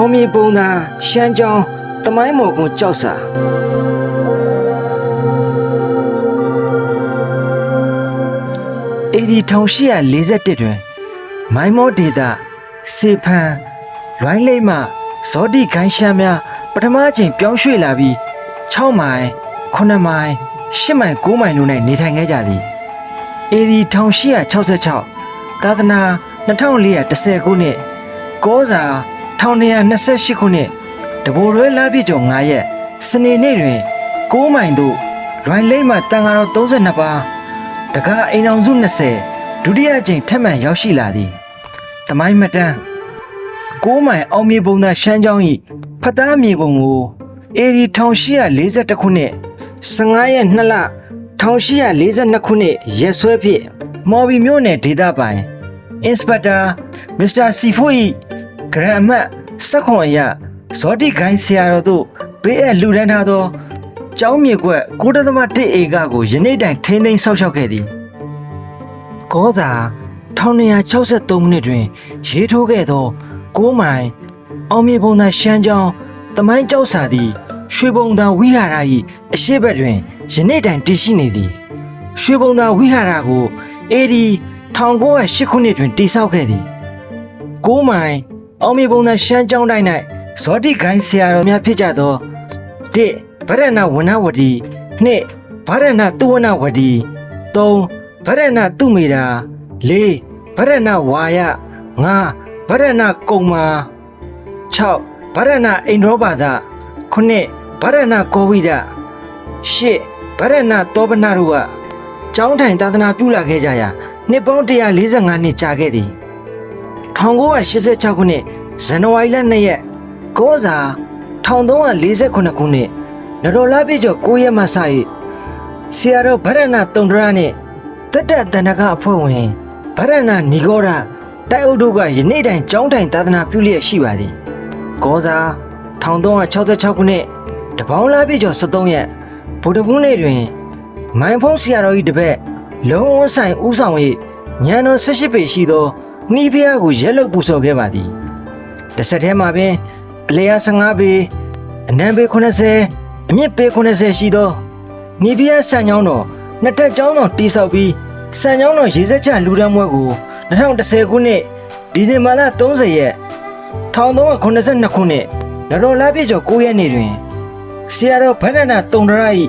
အောင်မြေပုံသာရှမ်းကြောင်းတမိုင်းမော်ကွန်ကြောက်စာအေဒီ1841တွင် မိုင်းမောဒေတာစေဖန်လွိုင်းလိမ့်မှဇောတိခိုင်းရှမ်းများပထမအချိန်ပြောင်းရွှေ့လာပြီး6မိုင်9မိုင်10မိုင်9မိုင်တို့၌နေထိုင်ခဲ့ကြသည်အေဒီ1866သာသနာ2410ခုနှစ်ကောဇာ 1228ခုနှစ်တဘိုရွဲလာပြည့်ကျော်9ရက်စနေနေ့တွင်9မိုင်သို့လွိုင်းလိမ့်မှတန်ဃာတော်32ပါးတကားအိမ်အောင်စု20ဒုတိယအကြိမ်ထပ်မံရောက်ရှိလာသည်တမိုင်းမတန်း6မိုင်အောင်မြေပုံသာရှမ်းကျောင်း၏ဖတ်သားမြေပုံကိုအေဒီ1842ခုနှစ်15ရက်2လ1842ခုနှစ်ရက်စွဲဖြင့်မော်ဘီမြို့နယ်ဒေသပိုင်အင်စ ပက်တာမစ္စတာစီဖို၏ဂရန်အမတ်စက်ခွန်အရဇောတိဂိုင်းဆရာတော်တို့ပေးအပ်လူဒန်းထားသောကျောင်းမြေကွက်9.1ဧကကိုယနေ့တိုင်ထိန်းသိမ်းဆောက်ရှောက်ခဲ့သည်ကောသာ1263ခုနှစ်တွင် ရေးထိုးခဲ့သော6မိုင်အောင်မြေပုံသာရှမ်းကျောင်းတမိုင်းကျောက်စာသည်ရွှေပုံသာဝိဟာရ၏အရှိတ်ဘက်တွင်ယနေ့တိုင်တည်ရှိနေသည်ရွှေပုံသာဝိဟာရကိုအေဒီ1908ခုနှစ်တွင်တည်ဆောက်ခဲ့သည်6မိုင် အောင်မြေပုံသာရှမ်းကျောင်းတိုင်း၌ဇောတိဂိုင်းဆရာတော်များဖြစ်ကြသော1ဗရဏဝနဝတီ2ဗရဏသူဝနဝတီ3ဗရဏသူမေတာ4ဗရဏဝါယ5ဗရဏကုံမာ6ဗရဏအိန္ဒြောပါဒ9ဗရဏကောဝိဒ10ဗရဏတောပနာတို့ကကျောင်းထိုင်သာသနာပြုလာခဲ့ကြရာနှစ်ပေါင်း145နှစ်ကြာခဲ့သည် 1986ခုနှစ်ဇန်နဝါရီလ2ရက်ကောဇာ1348ခုနှစ်နတော်လာပြည့်ကျော်9ရက်မှစ၍ဆရာတော်ဗရဏတုံဒရာနှင့်တက်တက်တဏ္ဍကအဖွဲ့ဝင်ဗရဏနီဂောရတိုက်အုပ်တို့ကယနေ့တိုင်ကျောင်းတိုင်သာသနာပြုလျက်ရှိပါသည်ကောဇာ1366ခုနှစ်တပေါင်းလာပြည့်ကျော်73ရက်ဗုဒ္ဓဘုနေ့တွင် မိုင်ဖုံးဆရာတော်၏တပည့်လုံးဝဆိုင်ဥဆောင်၍ညံတော်18ပေရှိသော နှီးဖျားကိုရက်လုတ်ပူဇော်ခဲ့ပါသည်တစ်ဆက်တည်းမှာပင်အလျာ15ပေအနံပေ80အမြင့်ပေ80ရှိသောနှီးဖျားဆန်ချောင်းတော်နှစ်ထပ်ကျောင်းတော်တိဆောက်ပြီးဆန်ချောင်းတော်ရေစက်ချလူဒန်းပွဲကို2010ခုနှစ်ဒီဇင်ဘာလ30ရက်1382ခုနှစ်နတော်လာပြည့်ကျော်9ရက်နေ့တွင်ဆရာတော်ဗန္ဒနာတုံဒရ၏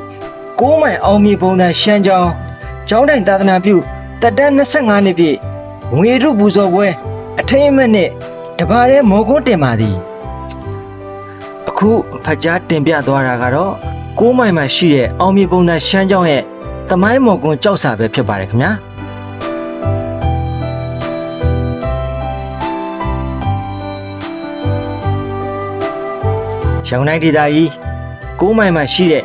6မိုင်အောင်မြေပုံသဏ္ဍာန်ရှမ်းကျောင်းကျောင်းတိုင်သာသနာပြုတက်တန်း25နှစ်ပြည့် ငွေရုပ်ပူဇော်ပွဲအထိမ်းအမှတ်နှင့်တပါးရဲမော်ကွန်းတင်ပါသည်အခုဖကြားတင်ပြသွားတာကတော့6မိုင်မှာရှိတဲ့အောင်မြေပုံသဏ္ဍာန်ရှမ်းကျောင်းရဲ့သမိုင်းမော်ကွန်းကြောက်စာပဲဖြစ်ပါတယ်ခင်ဗျာရှောင်းနိုင်ဒေသကြီး6မိုင်မှာရှိတဲ့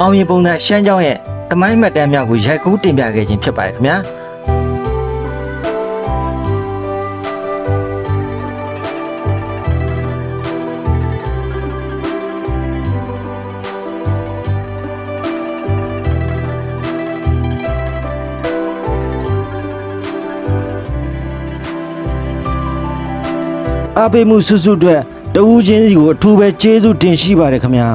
အောင်မြင်ပုံသဏ္ဍာန်ရှမ်းကျောင်းရဲ့တမိုင်းမှတ်တမ်းများကိုရိုက်ကူးတင်ပြခဲ့ခြင်းဖြစ်ပါတယ်ခင်ဗျာ အပေးမှုစုစုအတွက်တဦးချင်းစီကိုအထူးပဲကျေးဇူးတင်ရှိပါတယ်ခင်ဗျာ